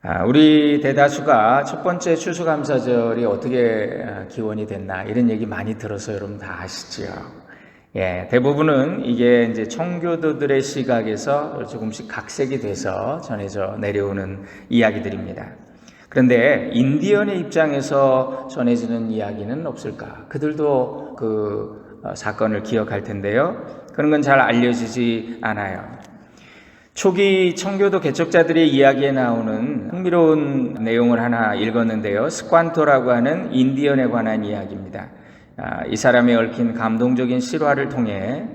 아, 우리 대다수가 첫 번째 추수감사절이 어떻게 아, 기원이 됐나 이런 얘기 많이 들어서 여러분 다 아시지요. 예, 대부분은 이게 이제 청교도들의 시각에서 조금씩 각색이 돼서 전해져 내려오는 이야기들입니다. 그런데 인디언의 입장에서 전해지는 이야기는 없을까? 그들도 그 어, 사건을 기억할 텐데요. 그런 건 잘 알려지지 않아요. 초기 청교도 개척자들의 이야기에 나오는 흥미로운 내용을 하나 읽었는데요. 스관토라고 하는 인디언에 관한 이야기입니다. 아, 이 사람이 얽힌 감동적인 실화를 통해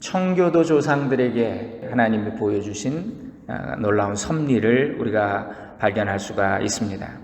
청교도 조상들에게 하나님이 보여주신 아, 놀라운 섭리를 우리가 발견할 수가 있습니다.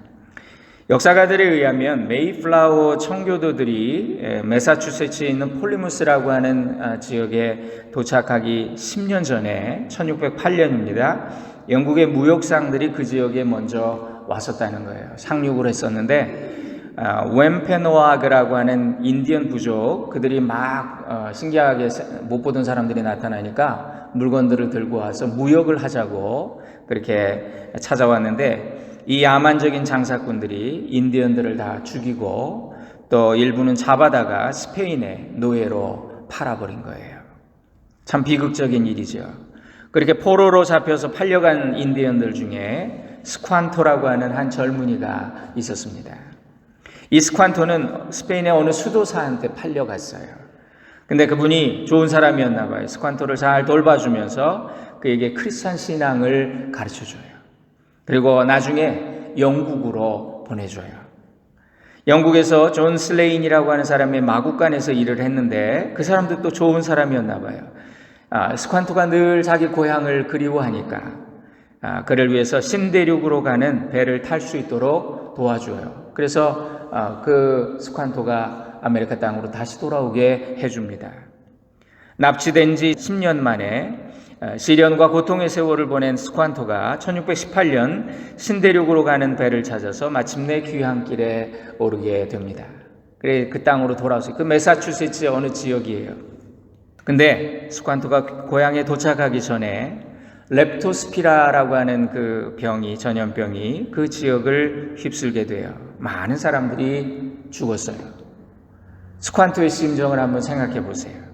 역사가들에 의하면 메이플라워 청교도들이 메사추세츠에 있는 폴리무스라고 하는 아, 지역에 도착하기 10년 전에 1608년입니다. 영국의 무역상들이 그 지역에 먼저 왔었다는 거예요. 상륙을 했었는데 아, 웸페노아그라고 하는 인디언 부족 그들이 막 어, 신기하게 못 보던 사람들이 나타나니까 물건들을 들고 와서 무역을 하자고 그렇게 찾아왔는데 이 야만적인 장사꾼들이 인디언들을 다 죽이고 또 일부는 잡아다가 스페인의 노예로 팔아버린 거예요. 참 비극적인 일이죠. 그렇게 포로로 잡혀서 팔려간 인디언들 중에 스ኳ토라고 하는 한 젊은이가 있었습니다. 이 스ኳ토는 스페인의 어느 수도사한테 팔려갔어요. 근데 그분이 좋은 사람이었나 봐요. 스ኳ토를 잘 돌봐주면서 그에게 크리스찬 신앙을 가르쳐 줘요. 그리고 나중에 영국으로 보내줘요. 영국에서 존 슬레인이라고 하는 사람의 마국간에서 일을 했는데 그 사람도 또 좋은 사람이었나 봐요. 아, 스ኳ토가 늘 자기 고향을 그리워하니까 아, 그를 위해서 신대륙으로 가는 배를 탈 수 있도록 도와줘요. 그래서 아, 그 스ኳ토가 아메리카 땅으로 다시 돌아오게 해줍니다. 납치된 지 10년 만에 어, 시련과 고통의 세월을 보낸 스관토가 1618년 신대륙으로 가는 배를 찾아서 마침내 귀향길에 오르게 됩니다. 그래 그 땅으로 돌아오세요. 그 메사추세츠 어느 지역이에요. 근데 스관토가 고향에 도착하기 전에 렙토스피라라고 하는 그 병이 전염병이 그 지역을 휩쓸게 돼요. 많은 사람들이 죽었어요. 스관토의 심정을 한번 생각해 보세요.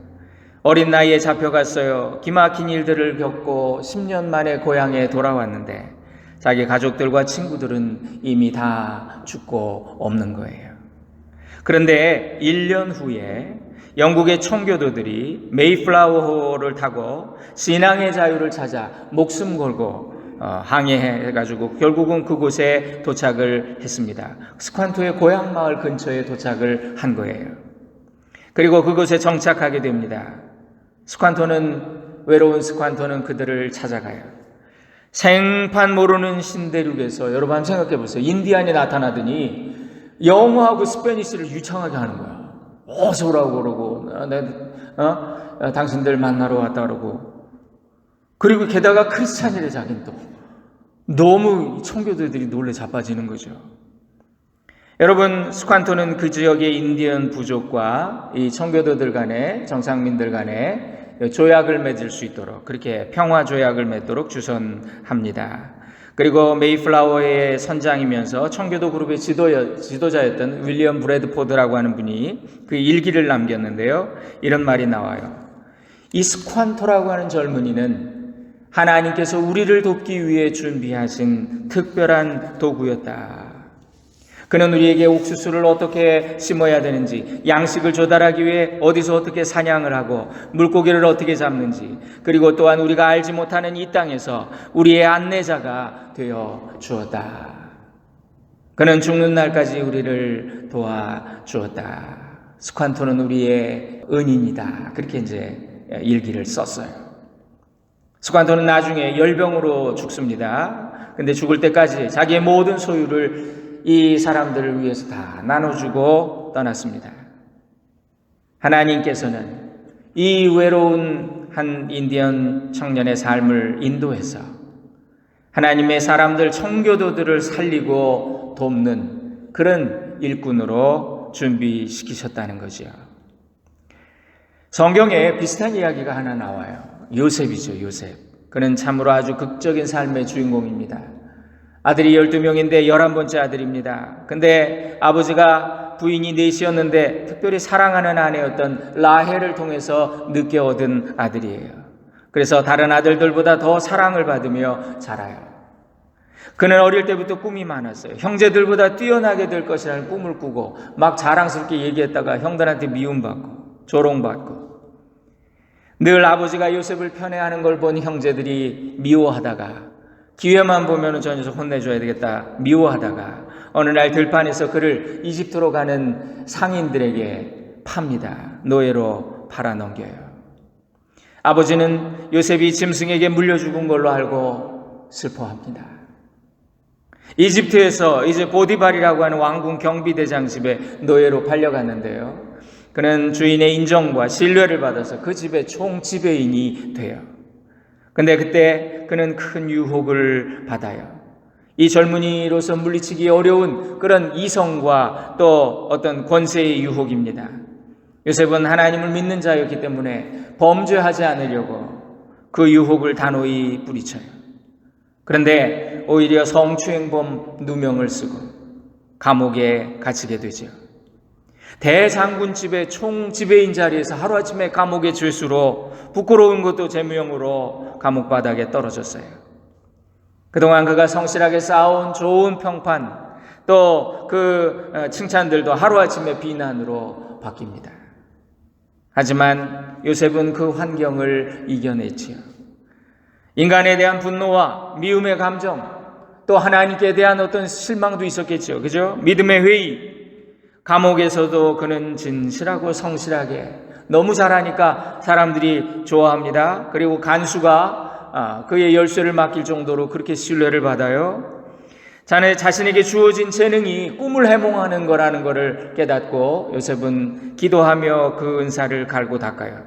어린 나이에 잡혀갔어요. 기막힌 일들을 겪고 10년 만에 고향에 돌아왔는데 자기 가족들과 친구들은 이미 다 죽고 없는 거예요. 그런데 1년 후에 영국의 청교도들이 메이플라워호를 타고 신앙의 자유를 찾아 목숨 걸고 어, 항해해가지고 결국은 그곳에 도착을 했습니다. 스ኳ토의 고향 마을 근처에 도착을 한 거예요. 그리고 그곳에 정착하게 됩니다. 스관토는 외로운 스관토는 그들을 찾아가요. 생판 모르는 신대륙에서 여러분 한번 생각해 보세요. 인디안이 나타나더니 영어하고 스페니쉬를 유창하게 하는 거야. 어서 오라고 그러고 어, 내, 어? 당신들 만나러 왔다 그러고 그리고 게다가 크리스찬이래 자긴 또 너무 청교도들이 놀래 자빠지는 거죠. 여러분 스관토는 그 지역의 인디언 부족과 이 청교도들 간에 정상민들 간에 조약을 맺을 수 있도록 그렇게 평화 조약을 맺도록 주선합니다. 그리고 메이플라워의 선장이면서 청교도 그룹의 지도, 지도자였던 윌리엄 브래드포드라고 하는 분이 그 일기를 남겼는데요. 이런 말이 나와요. 이 스ኳ토라고 하는 젊은이는 하나님께서 우리를 돕기 위해 준비하신 특별한 도구였다. 그는 우리에게 옥수수를 어떻게 심어야 되는지, 양식을 조달하기 위해 어디서 어떻게 사냥을 하고, 물고기를 어떻게 잡는지, 그리고 또한 우리가 알지 못하는 이 땅에서 우리의 안내자가 되어 주었다. 그는 죽는 날까지 우리를 도와 주었다. 스칸토는 우리의 은인이다. 그렇게 이제 일기를 썼어요. 스칸토는 나중에 열병으로 죽습니다. 근데 죽을 때까지 자기의 모든 소유를 이 사람들을 위해서 다 나눠주고 떠났습니다. 하나님께서는 이 외로운 한 인디언 청년의 삶을 인도해서 하나님의 사람들 청교도들을 살리고 돕는 그런 일꾼으로 준비시키셨다는 거죠. 성경에 비슷한 이야기가 하나 나와요. 요셉이죠, 요셉. 그는 참으로 아주 극적인 삶의 주인공입니다. 아들이 12명인데 11번째 아들입니다. 근데 아버지가 부인이 넷이었는데 특별히 사랑하는 아내였던 라헬을 통해서 늦게 얻은 아들이에요. 그래서 다른 아들들보다 더 사랑을 받으며 자라요. 그는 어릴 때부터 꿈이 많았어요. 형제들보다 뛰어나게 될 것이라는 꿈을 꾸고 막 자랑스럽게 얘기했다가 형들한테 미움받고 조롱받고 늘 아버지가 요셉을 편애하는 걸 본 형제들이 미워하다가 기회만 보면은 저 녀석 혼내줘야 되겠다 미워하다가 어느 날 들판에서 그를 이집트로 가는 상인들에게 팝니다. 노예로 팔아넘겨요. 아버지는 요셉이 짐승에게 물려 죽은 걸로 알고 슬퍼합니다. 이집트에서 이제 보디발이라고 하는 왕궁 경비대장 집에 노예로 팔려갔는데요. 그는 주인의 인정과 신뢰를 받아서 그 집의 총 지배인이 돼요. 근데 그때 그는 큰 유혹을 받아요. 이 젊은이로서 물리치기 어려운 그런 이성과 또 어떤 권세의 유혹입니다. 요셉은 하나님을 믿는 자였기 때문에 범죄하지 않으려고 그 유혹을 단호히 뿌리쳐요. 그런데 오히려 성추행범 누명을 쓰고 감옥에 갇히게 되죠. 대장군 집의 총 지배인 자리에서 하루아침에 감옥에 줄수로 부끄러운 것도 제명으로 감옥 바닥에 떨어졌어요. 그동안 그가 성실하게 쌓아온 좋은 평판 또 그 칭찬들도 하루아침에 비난으로 바뀝니다. 하지만 요셉은 그 환경을 이겨냈지요. 인간에 대한 분노와 미움의 감정, 또 하나님께 대한 어떤 실망도 있었겠죠. 그죠? 믿음의 회의. 감옥에서도 그는 진실하고 성실하게 너무 잘하니까 사람들이 좋아합니다. 그리고 간수가 아, 그의 열쇠를 맡길 정도로 그렇게 신뢰를 받아요. 자네 자신에게 주어진 재능이 꿈을 해몽하는 거라는 것을 깨닫고 요셉은 기도하며 그 은사를 갈고 닦아요.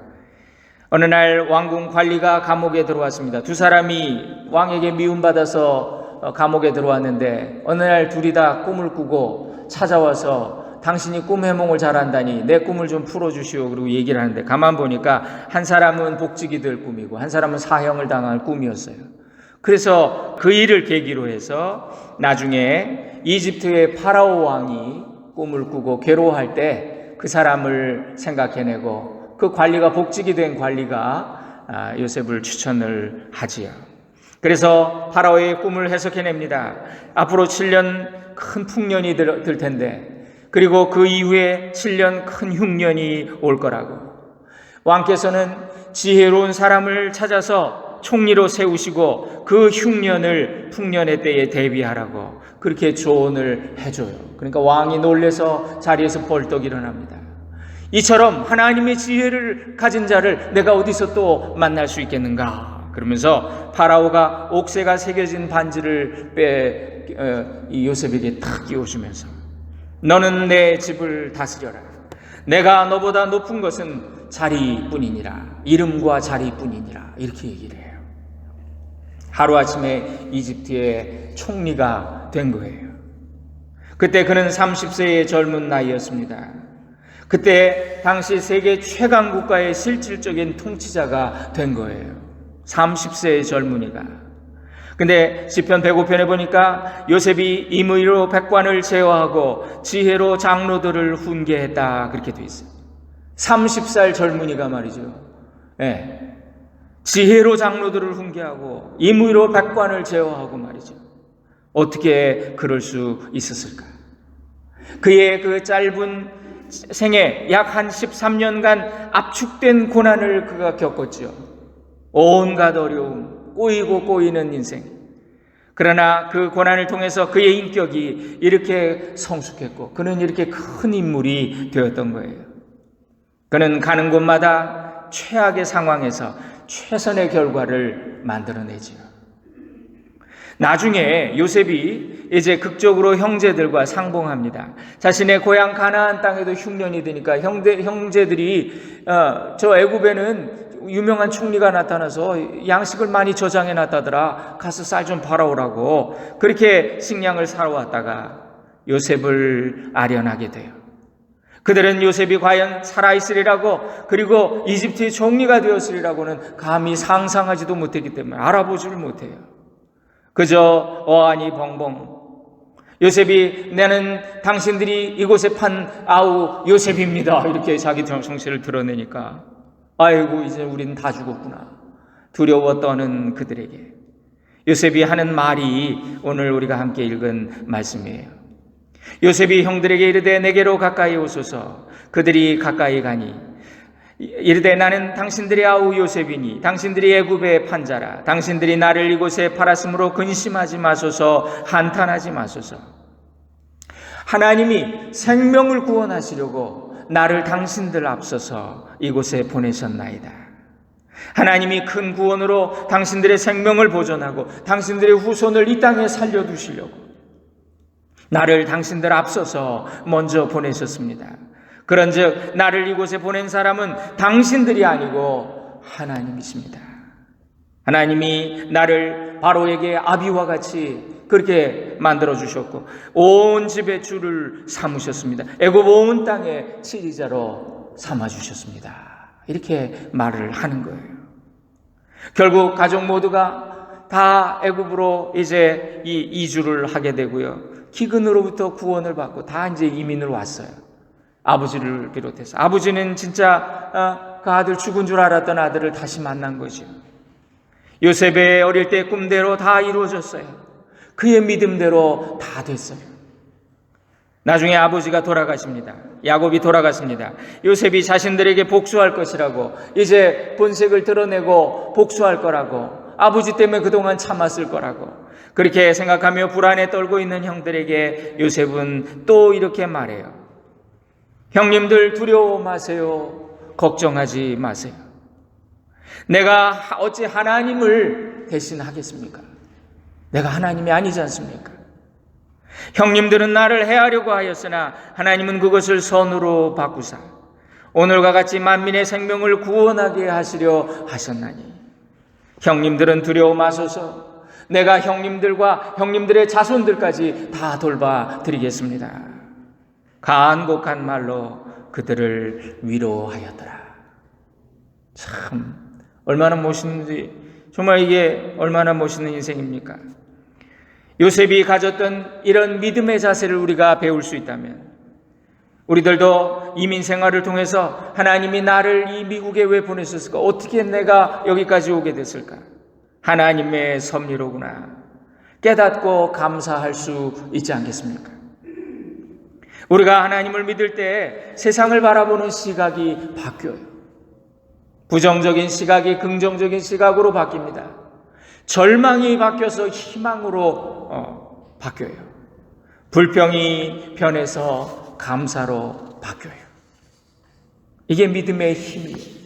어느 날 왕궁 관리가 감옥에 들어왔습니다. 두 사람이 왕에게 미움받아서 어, 감옥에 들어왔는데 어느 날 둘이 다 꿈을 꾸고 찾아와서 당신이 꿈 해몽을 잘한다니 내 꿈을 좀 풀어주시오. 그리고 얘기를 하는데 가만 보니까 한 사람은 복직이 될 꿈이고 한 사람은 사형을 당할 꿈이었어요. 그래서 그 일을 계기로 해서 나중에 이집트의 파라오 왕이 꿈을 꾸고 괴로워할 때 그 사람을 생각해내고 그 관리가 복직이 된 관리가 아, 요셉을 추천을 하지요. 그래서 파라오의 꿈을 해석해냅니다. 앞으로 7년 큰 풍년이 들, 들 텐데 그리고 그 이후에 7년 큰 흉년이 올 거라고. 왕께서는 지혜로운 사람을 찾아서 총리로 세우시고 그 흉년을 풍년의 때에 대비하라고 그렇게 조언을 해줘요. 그러니까 왕이 놀래서 자리에서 벌떡 일어납니다. 이처럼 하나님의 지혜를 가진 자를 내가 어디서 또 만날 수 있겠는가? 그러면서 파라오가 옥새가 새겨진 반지를 빼 어, 요셉에게 탁 끼워주면서 너는 내 집을 다스려라. 내가 너보다 높은 것은 자리뿐이니라. 이름과 자리뿐이니라. 이렇게 얘기를 해요. 하루아침에 이집트의 총리가 된 거예요. 그때 그는 30세의 젊은 나이였습니다. 그때 당시 세계 최강 국가의 실질적인 통치자가 된 거예요. 30세의 젊은이가. 근데 시편 105편에 보니까 요셉이 임의로 백관을 제어하고 지혜로 장로들을 훈계했다 그렇게 돼 있어요. 30살 젊은이가 말이죠. 예. 지혜로 장로들을 훈계하고 임의로 백관을 제어하고 말이죠. 어떻게 그럴 수 있었을까? 그의 그 짧은 생에 약한 13년간 압축된 고난을 그가 겪었죠. 온갖 어려움, 꼬이고 꼬이는 인생. 그러나 그 고난을 통해서 그의 인격이 이렇게 성숙했고 그는 이렇게 큰 인물이 되었던 거예요. 그는 가는 곳마다 최악의 상황에서 최선의 결과를 만들어내지요. 나중에 요셉이 이제 극적으로 형제들과 상봉합니다. 자신의 고향 가나안 땅에도 흉년이 되니까 형제, 형제들이 어, 저 애굽에는 유명한 총리가 나타나서 양식을 많이 저장해 놨다더라. 가서 쌀 좀 팔아오라고. 그렇게 식량을 사러 왔다가 요셉을 아련하게 돼요. 그들은 요셉이 과연 살아있으리라고 그리고 이집트의 총리가 되었으리라고는 감히 상상하지도 못했기 때문에 알아보지를 못해요. 그저 어안이 벙벙. 요셉이 나는 당신들이 이곳에 판 아우 요셉입니다. 이렇게 자기 정체를 드러내니까 아이고 이제 우리는 다 죽었구나. 두려워 떠는 그들에게. 요셉이 하는 말이 오늘 우리가 함께 읽은 말씀이에요. 요셉이 형들에게 이르되 내게로 가까이 오소서. 그들이 가까이 가니. 이르되 나는 당신들의 아우 요셉이니 당신들이 애굽의 판자라. 당신들이 나를 이곳에 팔았으므로 근심하지 마소서 한탄하지 마소서. 하나님이 생명을 구원하시려고 나를 당신들 앞서서 이곳에 보내셨나이다. 하나님이 큰 구원으로 당신들의 생명을 보존하고 당신들의 후손을 이 땅에 살려두시려고 나를 당신들 앞서서 먼저 보내셨습니다. 그런즉 나를 이곳에 보낸 사람은 당신들이 아니고 하나님이십니다. 하나님이 나를 바로에게 아비와 같이 그렇게 만들어 주셨고 온 집의 주를 삼으셨습니다. 애굽 온 땅의 치리자로 삼아 주셨습니다. 이렇게 말을 하는 거예요. 결국 가족 모두가 다 애굽으로 이제 이 이주를 하게 되고요. 기근으로부터 구원을 받고 다 이제 이민을 왔어요. 아버지를 비롯해서 아버지는 진짜 어, 그 아들 죽은 줄 알았던 아들을 다시 만난 거죠. 요셉의 어릴 때 꿈대로 다 이루어졌어요. 그의 믿음대로 다 됐어요. 나중에 아버지가 돌아가십니다. 야곱이 돌아갔습니다. 요셉이 자신들에게 복수할 것이라고 이제 본색을 드러내고 복수할 거라고 아버지 때문에 그동안 참았을 거라고 그렇게 생각하며 불안에 떨고 있는 형들에게 요셉은 또 이렇게 말해요. 형님들 두려워 마세요. 걱정하지 마세요. 내가 어찌 하나님을 대신하겠습니까? 내가 하나님이 아니지 않습니까? 형님들은 나를 해하려고 하였으나 하나님은 그것을 선으로 바꾸사 오늘과 같이 만민의 생명을 구원하게 하시려 하셨나니 형님들은 두려워 마소서 내가 형님들과 형님들의 자손들까지 다 돌봐 드리겠습니다. 간곡한 말로 그들을 위로하였더라. 참 얼마나 멋있는지 정말 이게 얼마나 멋있는 인생입니까? 요셉이 가졌던 이런 믿음의 자세를 우리가 배울 수 있다면 우리들도 이민 생활을 통해서 하나님이 나를 이 미국에 왜 보내셨을까? 어떻게 내가 여기까지 오게 됐을까? 하나님의 섭리로구나. 깨닫고 감사할 수 있지 않겠습니까? 우리가 하나님을 믿을 때 세상을 바라보는 시각이 바뀌어요. 부정적인 시각이 긍정적인 시각으로 바뀝니다. 절망이 바뀌어서 희망으로 어, 바뀌어요. 불평이 변해서 감사로 바뀌어요. 이게 믿음의 힘이에요.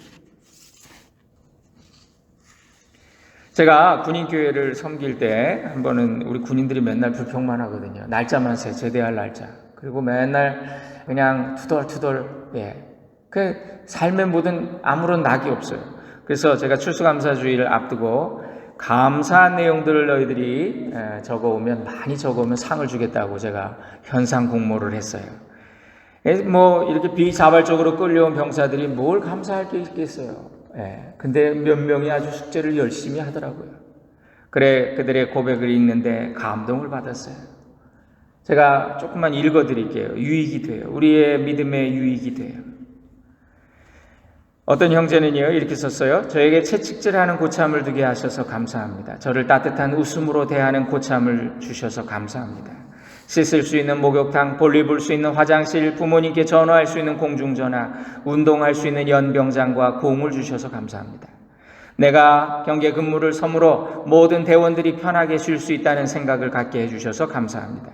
제가 군인교회를 섬길 때 한 번은 우리 군인들이 맨날 불평만 하거든요. 날짜만 세, 제대할 날짜. 그리고 맨날 그냥 투덜투덜, 예. 그 삶의 모든 아무런 낙이 없어요. 그래서 제가 추수감사주의를 앞두고 감사한 내용들을 너희들이 적어오면 많이 적어오면 상을 주겠다고 제가 현상 공모를 했어요. 뭐 이렇게 비자발적으로 끌려온 병사들이 뭘 감사할 게 있겠어요. 예. 근데 몇 명이 아주 숙제를 열심히 하더라고요. 그래 그들의 고백을 읽는데 감동을 받았어요. 제가 조금만 읽어 드릴게요. 유익이 돼요. 우리의 믿음의 유익이 돼요. 어떤 형제는요, 이렇게 썼어요. 저에게 채찍질하는 고참을 두게 하셔서 감사합니다. 저를 따뜻한 웃음으로 대하는 고참을 주셔서 감사합니다. 씻을 수 있는 목욕탕, 볼일 볼수 있는 화장실, 부모님께 전화할 수 있는 공중전화, 운동할 수 있는 연병장과 공을 주셔서 감사합니다. 내가 경계 근무를 섬으로 모든 대원들이 편하게 쉴 수 있다는 생각을 갖게 해주셔서 감사합니다.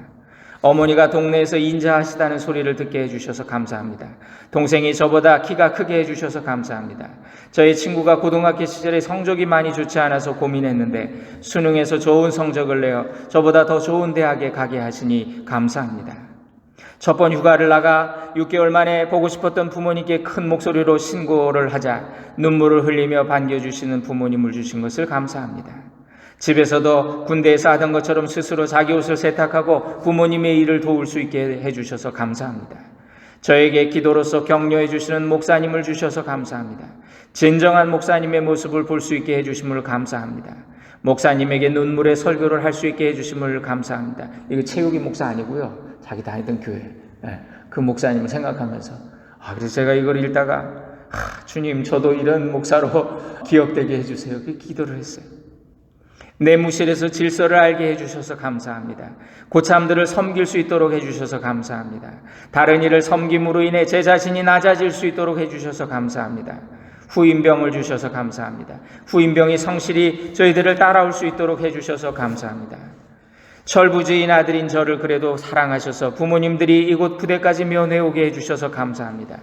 어머니가 동네에서 인자하시다는 소리를 듣게 해주셔서 감사합니다. 동생이 저보다 키가 크게 해주셔서 감사합니다. 저희 친구가 고등학교 시절에 성적이 많이 좋지 않아서 고민했는데 수능에서 좋은 성적을 내어 저보다 더 좋은 대학에 가게 하시니 감사합니다. 첫 번 휴가를 나가 6개월 만에 보고 싶었던 부모님께 큰 목소리로 신고를 하자 눈물을 흘리며 반겨주시는 부모님을 주신 것을 감사합니다. 집에서도 군대에서 하던 것처럼 스스로 자기 옷을 세탁하고 부모님의 일을 도울 수 있게 해주셔서 감사합니다. 저에게 기도로서 격려해 주시는 목사님을 주셔서 감사합니다. 진정한 목사님의 모습을 볼 수 있게 해주심을 감사합니다. 목사님에게 눈물의 설교를 할 수 있게 해주심을 감사합니다. 이거 체육이 목사 아니고요. 자기 다니던 교회. 예, 그 목사님을 생각하면서. 아, 그래서 제가 이걸 읽다가, 아, 주님, 저도 이런 목사로 기억되게 해주세요. 그 기도를 했어요. 내무실에서 질서를 알게 해주셔서 감사합니다. 고참들을 섬길 수 있도록 해주셔서 감사합니다. 다른 일을 섬김으로 인해 제 자신이 낮아질 수 있도록 해주셔서 감사합니다. 후임병을 주셔서 감사합니다. 후임병이 성실히 저희들을 따라올 수 있도록 해주셔서 감사합니다. 철부지인 아들인 저를 그래도 사랑하셔서 부모님들이 이곳 부대까지 면회 오게 해주셔서 감사합니다.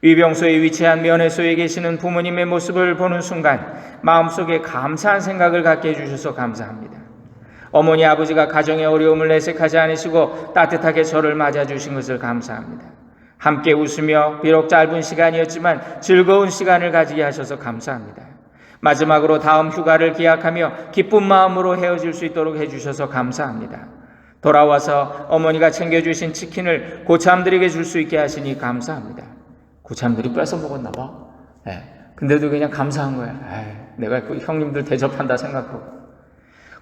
위병소에 위치한 면회소에 계시는 부모님의 모습을 보는 순간 마음속에 감사한 생각을 갖게 해주셔서 감사합니다. 어머니 아버지가 가정의 어려움을 내색하지 않으시고 따뜻하게 저를 맞아주신 것을 감사합니다. 함께 웃으며 비록 짧은 시간이었지만 즐거운 시간을 가지게 하셔서 감사합니다. 마지막으로 다음 휴가를 기약하며 기쁜 마음으로 헤어질 수 있도록 해주셔서 감사합니다. 돌아와서 어머니가 챙겨주신 치킨을 고참들에게 줄 수 있게 하시니 감사합니다. 고참들이 뺏어 먹었나 봐. 예. 근데도 그냥 감사한 거야. 에이, 내가 그 형님들 대접한다 생각하고.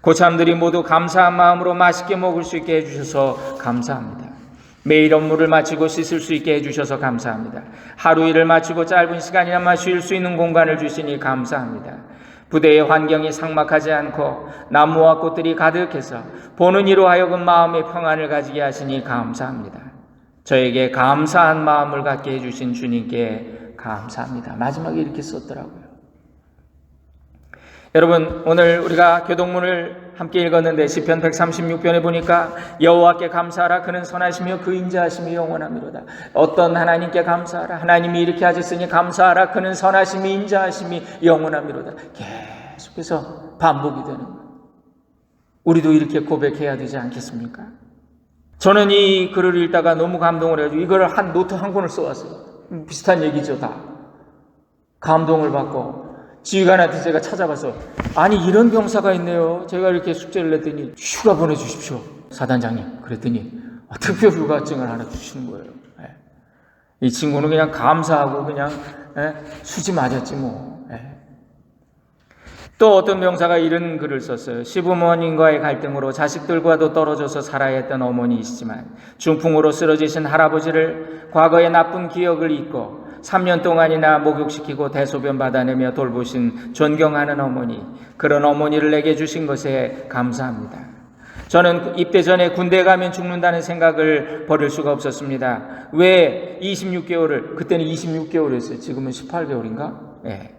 고참들이 모두 감사한 마음으로 맛있게 먹을 수 있게 해주셔서 감사합니다. 매일 업무를 마치고 씻을 수 있게 해주셔서 감사합니다. 하루 일을 마치고 짧은 시간이나마 쉴 수 있는 공간을 주시니 감사합니다. 부대의 환경이 삭막하지 않고 나무와 꽃들이 가득해서 보는 이로 하여금 마음의 평안을 가지게 하시니 감사합니다. 저에게 감사한 마음을 갖게 해주신 주님께 감사합니다. 마지막에 이렇게 썼더라고요. 여러분 오늘 우리가 교동문을 함께 읽었는데 시편 136편에 보니까 여호와께 감사하라 그는 선하시며 그 인자하심이 영원하미로다. 어떤 하나님께 감사하라 하나님이 이렇게 하셨으니 감사하라 그는 선하심이 인자하심이 영원하미로다. 계속해서 반복이 되는 거예요. 우리도 이렇게 고백해야 되지 않겠습니까? 저는 이 글을 읽다가 너무 감동을 해가지고 이걸 한 노트 한 권을 써왔어요. 비슷한 얘기죠 다. 감동을 받고 지휘관한테 제가 찾아가서 아니 이런 병사가 있네요. 제가 이렇게 숙제를 냈더니 휴가 보내주십시오. 사단장님 그랬더니 특별 휴가증을 하나 주시는 거예요. 예. 이 친구는 그냥 감사하고 그냥 예, 수지 맞았지 뭐. 예. 또 어떤 병사가 이런 글을 썼어요. 시부모님과의 갈등으로 자식들과도 떨어져서 살아야 했던 어머니이시지만 중풍으로 쓰러지신 할아버지를 과거의 나쁜 기억을 잊고 3년 동안이나 목욕시키고 대소변 받아내며 돌보신 존경하는 어머니, 그런 어머니를 내게 주신 것에 감사합니다. 저는 입대 전에 군대 가면 죽는다는 생각을 버릴 수가 없었습니다. 왜 26개월을, 그때는 26개월이었어요. 지금은 18개월인가? 예.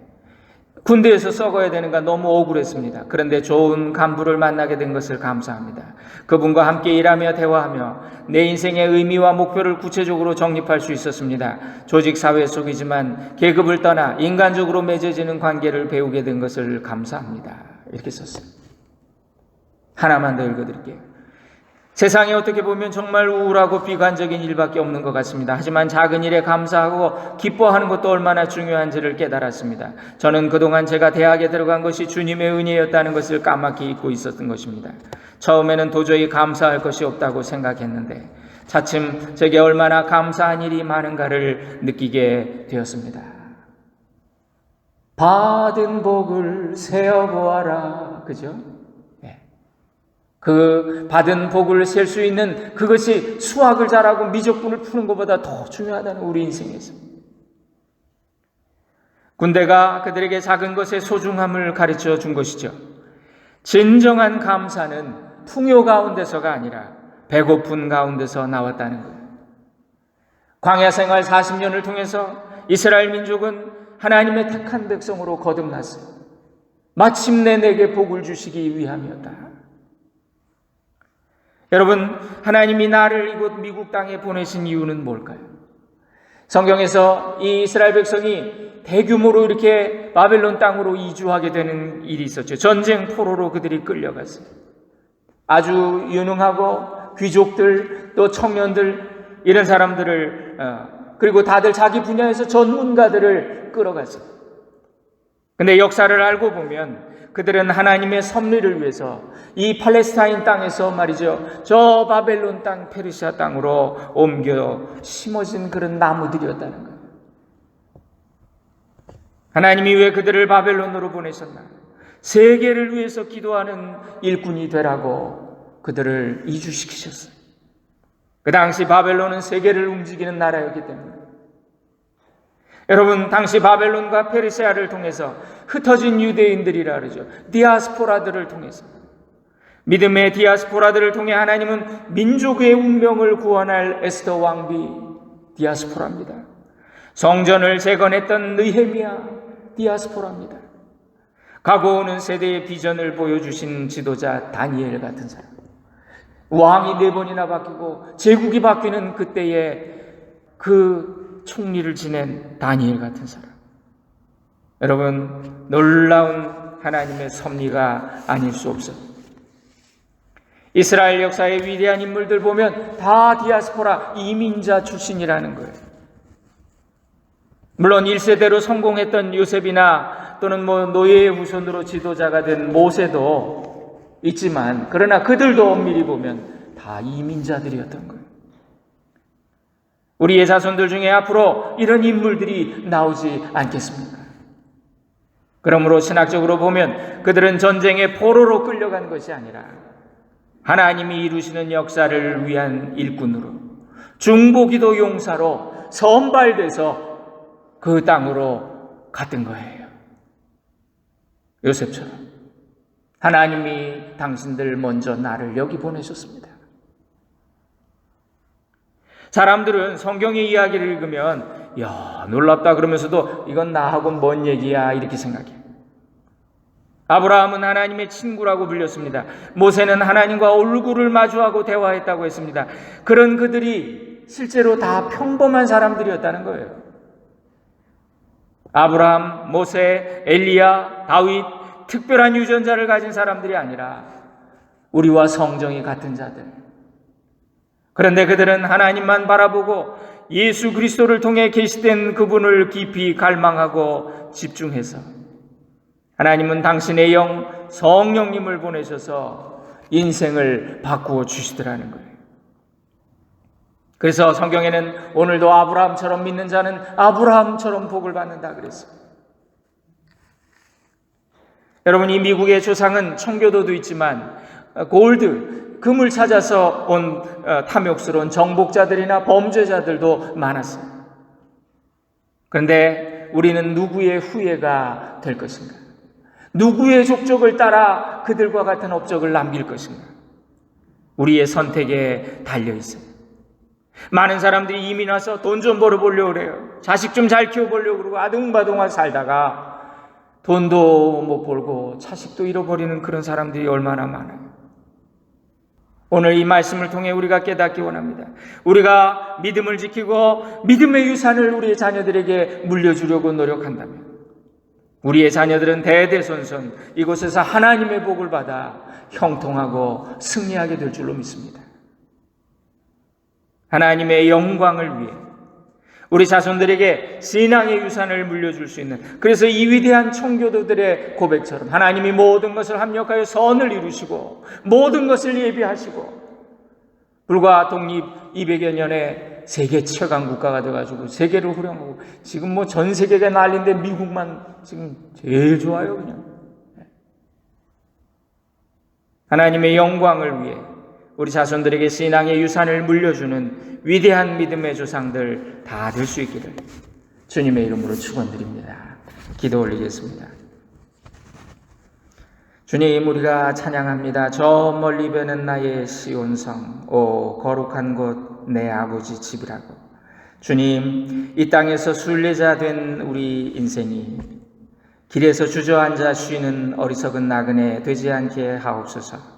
군대에서 썩어야 되는가 너무 억울했습니다. 그런데 좋은 간부를 만나게 된 것을 감사합니다. 그분과 함께 일하며 대화하며 내 인생의 의미와 목표를 구체적으로 정립할 수 있었습니다. 조직 사회 속이지만 계급을 떠나 인간적으로 맺어지는 관계를 배우게 된 것을 감사합니다. 이렇게 썼어요. 하나만 더 읽어드릴게요. 세상에 어떻게 보면 정말 우울하고 비관적인 일밖에 없는 것 같습니다. 하지만 작은 일에 감사하고 기뻐하는 것도 얼마나 중요한지를 깨달았습니다. 저는 그동안 제가 대학에 들어간 것이 주님의 은혜였다는 것을 까맣게 잊고 있었던 것입니다. 처음에는 도저히 감사할 것이 없다고 생각했는데 차츰 제게 얼마나 감사한 일이 많은가를 느끼게 되었습니다. 받은 복을 세어보아라. 그죠? 그 받은 복을 셀 수 있는 그것이 수학을 잘하고 미적분을 푸는 것보다 더 중요하다는 우리 인생에서. 군대가 그들에게 작은 것의 소중함을 가르쳐 준 것이죠. 진정한 감사는 풍요 가운데서가 아니라 배고픈 가운데서 나왔다는 거예요. 광야 생활 40년을 통해서 이스라엘 민족은 하나님의 택한 백성으로 거듭났어요. 마침내 내게 복을 주시기 위함이었다. 여러분, 하나님이 나를 이곳 미국 땅에 보내신 이유는 뭘까요? 성경에서 이 이스라엘 백성이 대규모로 이렇게 바벨론 땅으로 이주하게 되는 일이 있었죠. 전쟁 포로로 그들이 끌려갔어요. 아주 유능하고 귀족들 또 청년들 이런 사람들을 어, 그리고 다들 자기 분야에서 전문가들을 끌어갔어요. 근데 역사를 알고 보면 그들은 하나님의 섭리를 위해서 이 팔레스타인 땅에서 말이죠. 저 바벨론 땅, 페르시아 땅으로 옮겨 심어진 그런 나무들이었다는 거예요. 하나님이 왜 그들을 바벨론으로 보내셨나? 세계를 위해서 기도하는 일꾼이 되라고 그들을 이주시키셨어요. 그 당시 바벨론은 세계를 움직이는 나라였기 때문에 여러분 당시 바벨론과 페르시아를 통해서 흩어진 유대인들이라 그러죠. 디아스포라들을 통해서 믿음의 디아스포라들을 통해 하나님은 민족의 운명을 구원할 에스더 왕비 디아스포라입니다. 성전을 재건했던 느헤미야 디아스포라입니다. 가고 오는 세대의 비전을 보여주신 지도자 다니엘 같은 사람. 왕이 네 번이나 바뀌고 제국이 바뀌는 그때에 그 총리를 지낸 다니엘 같은 사람. 여러분 놀라운 하나님의 섭리가 아닐 수 없어요. 이스라엘 역사의 위대한 인물들 보면 다 디아스포라 이민자 출신이라는 거예요. 물론 1세대로 성공했던 요셉이나 또는 뭐 노예의 후손으로 지도자가 된 모세도 있지만 그러나 그들도 엄밀히 보면 다 이민자들이었던 거예요. 우리의 자손들 중에 앞으로 이런 인물들이 나오지 않겠습니까? 그러므로 신학적으로 보면 그들은 전쟁의 포로로 끌려간 것이 아니라 하나님이 이루시는 역사를 위한 일꾼으로 중보기도 용사로 선발돼서 그 땅으로 갔던 거예요. 요셉처럼 하나님이 당신들 먼저 나를 여기 보내셨습니다. 사람들은 성경의 이야기를 읽으면 야 놀랍다 그러면서도 이건 나하고 뭔 얘기야 이렇게 생각해요. 아브라함은 하나님의 친구라고 불렸습니다. 모세는 하나님과 얼굴을 마주하고 대화했다고 했습니다. 그런 그들이 실제로 다 평범한 사람들이었다는 거예요. 아브라함, 모세, 엘리야, 다윗, 특별한 유전자를 가진 사람들이 아니라 우리와 성정이 같은 자들. 그런데 그들은 하나님만 바라보고 예수 그리스도를 통해 계시된 그분을 깊이 갈망하고 집중해서 하나님은 당신의 영 성령님을 보내셔서 인생을 바꾸어 주시더라는 거예요. 그래서 성경에는 오늘도 아브라함처럼 믿는 자는 아브라함처럼 복을 받는다 그랬어요. 여러분 이 미국의 조상은 청교도도 있지만 골드 금을 찾아서 온 어, 탐욕스러운 정복자들이나 범죄자들도 많았어요. 그런데 우리는 누구의 후예가 될 것인가? 누구의 족적을 따라 그들과 같은 업적을 남길 것인가? 우리의 선택에 달려 있어요. 많은 사람들이 이민 와서 돈 좀 벌어보려고 그래요. 자식 좀 잘 키워보려고 그러고 아둥바둥하게 살다가 돈도 못 벌고 자식도 잃어버리는 그런 사람들이 얼마나 많아요. 오늘 이 말씀을 통해 우리가 깨닫기 원합니다. 우리가 믿음을 지키고 믿음의 유산을 우리의 자녀들에게 물려주려고 노력한다면 우리의 자녀들은 대대손손 이곳에서 하나님의 복을 받아 형통하고 승리하게 될 줄로 믿습니다. 하나님의 영광을 위해 우리 자손들에게 신앙의 유산을 물려줄 수 있는 그래서 이 위대한 청교도들의 고백처럼 하나님이 모든 것을 합력하여 선을 이루시고 모든 것을 예비하시고 불과 독립 200여 년에 세계 최강 국가가 돼가지고 세계를 후령하고 지금 뭐 전 세계가 난리인데 미국만 지금 제일 좋아요 그냥. 하나님의 영광을 위해 우리 자손들에게 신앙의 유산을 물려주는 위대한 믿음의 조상들 다 될 수 있기를 주님의 이름으로 축원드립니다. 기도 올리겠습니다. 주님 우리가 찬양합니다. 저 멀리 베는 나의 시온성 오 거룩한 곳 내 아버지 집이라고 주님 이 땅에서 순례자 된 우리 인생이 길에서 주저앉아 쉬는 어리석은 나그네 되지 않게 하옵소서.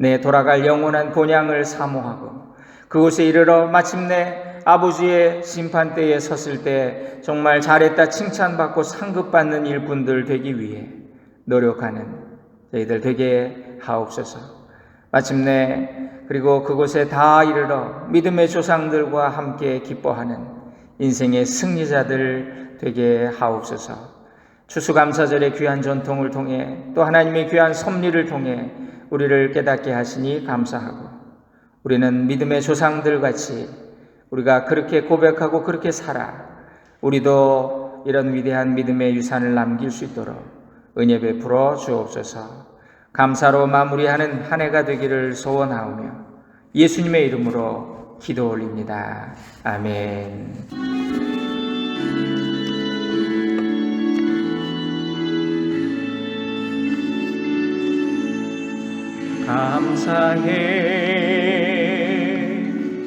내 돌아갈 영원한 본향을 사모하고 그곳에 이르러 마침내 아버지의 심판대에 섰을 때 정말 잘했다 칭찬받고 상급받는 일꾼들 되기 위해 노력하는 저희들 되게 하옵소서. 마침내 그리고 그곳에 다 이르러 믿음의 조상들과 함께 기뻐하는 인생의 승리자들 되게 하옵소서. 추수감사절의 귀한 전통을 통해 또 하나님의 귀한 섭리를 통해 우리를 깨닫게 하시니 감사하고 우리는 믿음의 조상들 같이 우리가 그렇게 고백하고 그렇게 살아 우리도 이런 위대한 믿음의 유산을 남길 수 있도록 은혜 베풀어 주옵소서. 감사로 마무리하는 한 해가 되기를 소원하오며 예수님의 이름으로 기도 올립니다. 아멘. 감사해.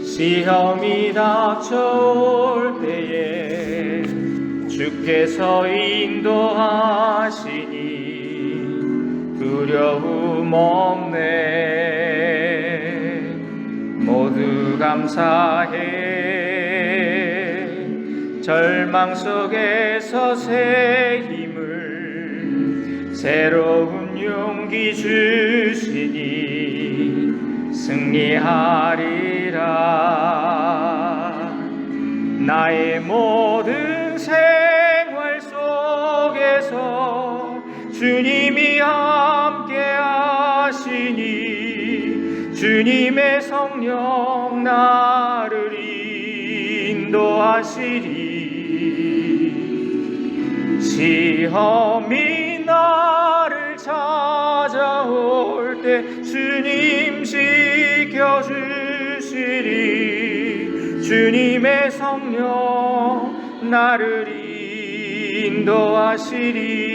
시험이 닥쳐올 때에 주께서 인도하시니 두려움 없네. 모두 감사해. 절망 속에서 새 새로운 용기 주시니 승리하리라. 나의 모든 생활 속에서 주님이 함께 하시니 주님의 성령 나를 인도하시리. 시험이 주님 지켜주시리. 주님의 성령 나를 인도하시리